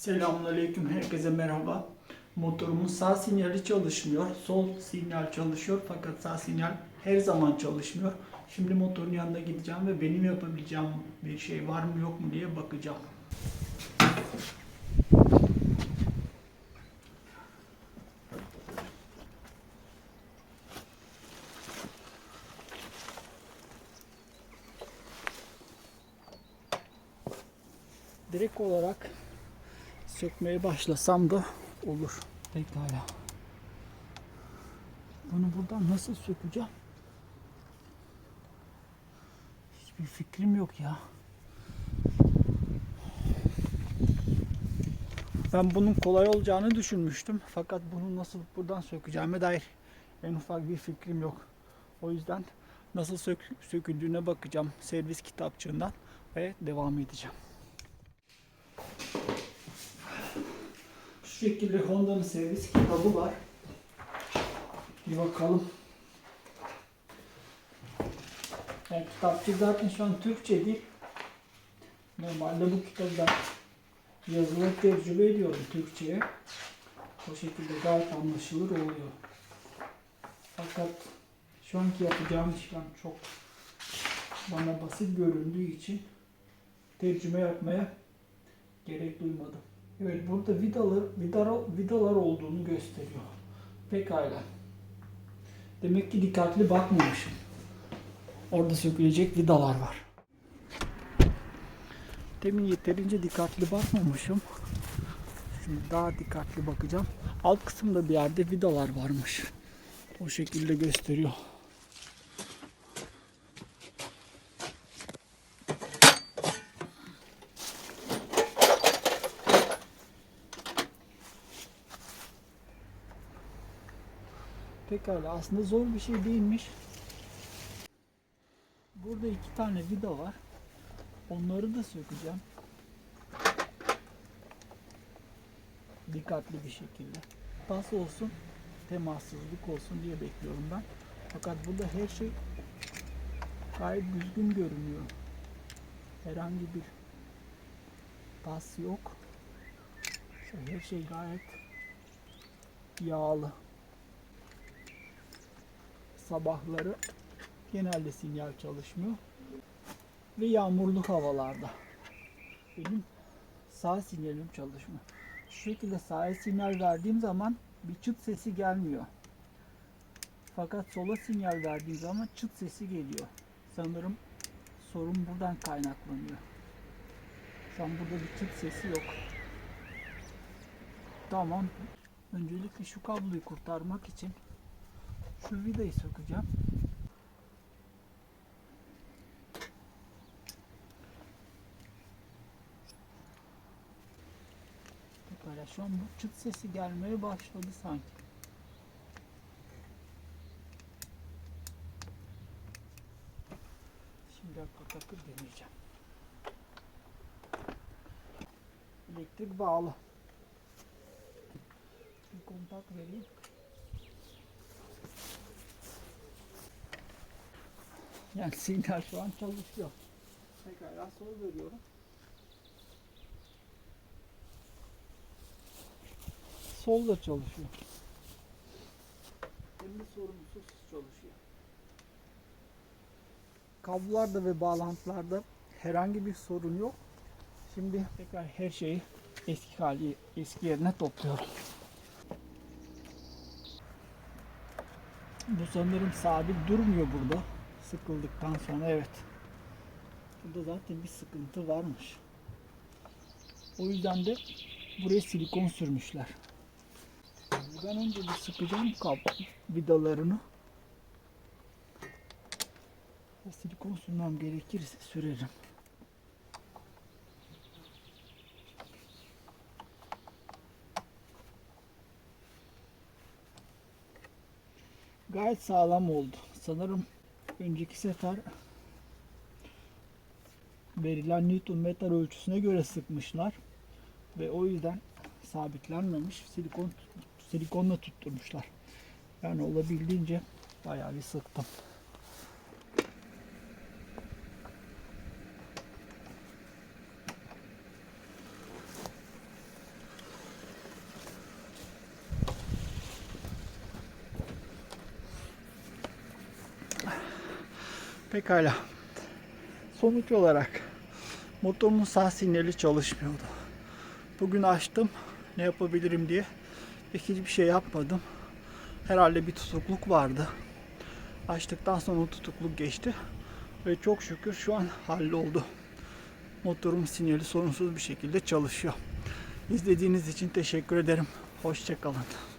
Selamünaleyküm, herkese merhaba. Motorumun sağ sinyali çalışmıyor, sol sinyal çalışıyor fakat sağ sinyal her zaman çalışmıyor. Şimdi motorun yanına gideceğim ve benim yapabileceğim bir şey var mı yok mu diye bakacağım. Direkt olarak sökmeye başlasam da olur. Pekala. Bunu buradan nasıl sökeceğim? Hiçbir fikrim yok ya. Ben bunun kolay olacağını düşünmüştüm. Fakat bunu nasıl buradan sökeceğime dair en ufak bir fikrim yok. O yüzden nasıl sök söküldüğüne bakacağım servis kitapçığından ve devam edeceğim. Şu şekilde Honda'nın servis kitabı var. Bir bakalım. Yani kitapçı zaten şu an Türkçe değil. Normalde bu ben yazılı tercüme ediyorum Türkçe'ye. O şekilde gayet anlaşılır oluyor. Fakat şu anki yapacağım işlem çok bana basit göründüğü için tercüme yapmaya gerek duymadım. Evet burada vidalar, vidalar, vidalar olduğunu gösteriyor. Pekala. Demek ki dikkatli bakmamışım. Orada sökülecek vidalar var. Demin yeterince dikkatli bakmamışım. Şimdi daha dikkatli bakacağım. Alt kısımda bir yerde vidalar varmış. O şekilde gösteriyor. Pekala aslında zor bir şey değilmiş. Burada iki tane vida var. Onları da sökeceğim. Dikkatli bir şekilde. Pas olsun, temassızlık olsun diye bekliyorum ben. Fakat burada her şey gayet düzgün görünüyor. Herhangi bir pas yok. Her şey gayet yağlı sabahları genelde sinyal çalışmıyor. Ve yağmurlu havalarda benim sağ sinyalim çalışmıyor. Şu şekilde sağa sinyal verdiğim zaman bir çıt sesi gelmiyor. Fakat sola sinyal verdiğim zaman çıt sesi geliyor. Sanırım sorun buradan kaynaklanıyor. Şu an burada bir çıt sesi yok. Tamam. Öncelikle şu kabloyu kurtarmak için şu vidayı sökeceğim. Pekala şu an bu çıt sesi gelmeye başladı sanki. Şimdi takır deneyeceğim. Elektrik bağlı. Bir kontak vereyim. Yani sinyal şu an çalışıyor. Pekala sol veriyorum. Sol da çalışıyor. Hem de sorunsuz çalışıyor. Kablolarda ve bağlantılarda herhangi bir sorun yok. Şimdi tekrar her şeyi eski hali eski yerine topluyorum. Bu sanırım sabit durmuyor burada sıkıldıktan sonra evet. Burada zaten bir sıkıntı varmış. O yüzden de buraya silikon sürmüşler. Ben önce bir sıkacağım kap vidalarını. Silikon sürmem gerekirse sürerim. Gayet sağlam oldu. Sanırım önceki sefer verilen Newton metre ölçüsüne göre sıkmışlar ve o yüzden sabitlenmemiş silikon silikonla tutturmuşlar. Yani olabildiğince bayağı bir sıktım. Pekala. Sonuç olarak motorumun sağ sinyali çalışmıyordu. Bugün açtım ne yapabilirim diye. Ve hiçbir şey yapmadım. Herhalde bir tutukluk vardı. Açtıktan sonra tutukluk geçti. Ve çok şükür şu an halloldu. Motorum sinyali sorunsuz bir şekilde çalışıyor. İzlediğiniz için teşekkür ederim. Hoşçakalın.